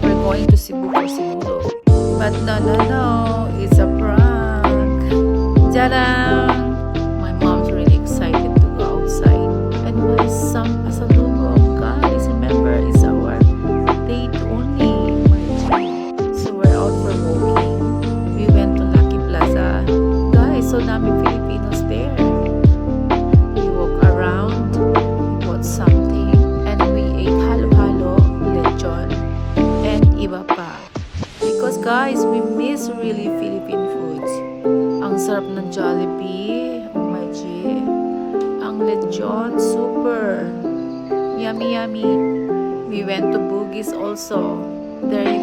going to Cebu for Sinulog. But no, no, no, it's a prank. Tadam! My mom's really excited to go outside and buy some pasalubong. Guys, remember, it's our date only. my. So we're out for walking. We went to Lucky Plaza. Guys, so daming Filipinos there. Guys, we miss really Philippine foods. Ang sarap ng Jollibee, my G. Ang lechon, super. Yummy, yummy. We went to Bugis also. There you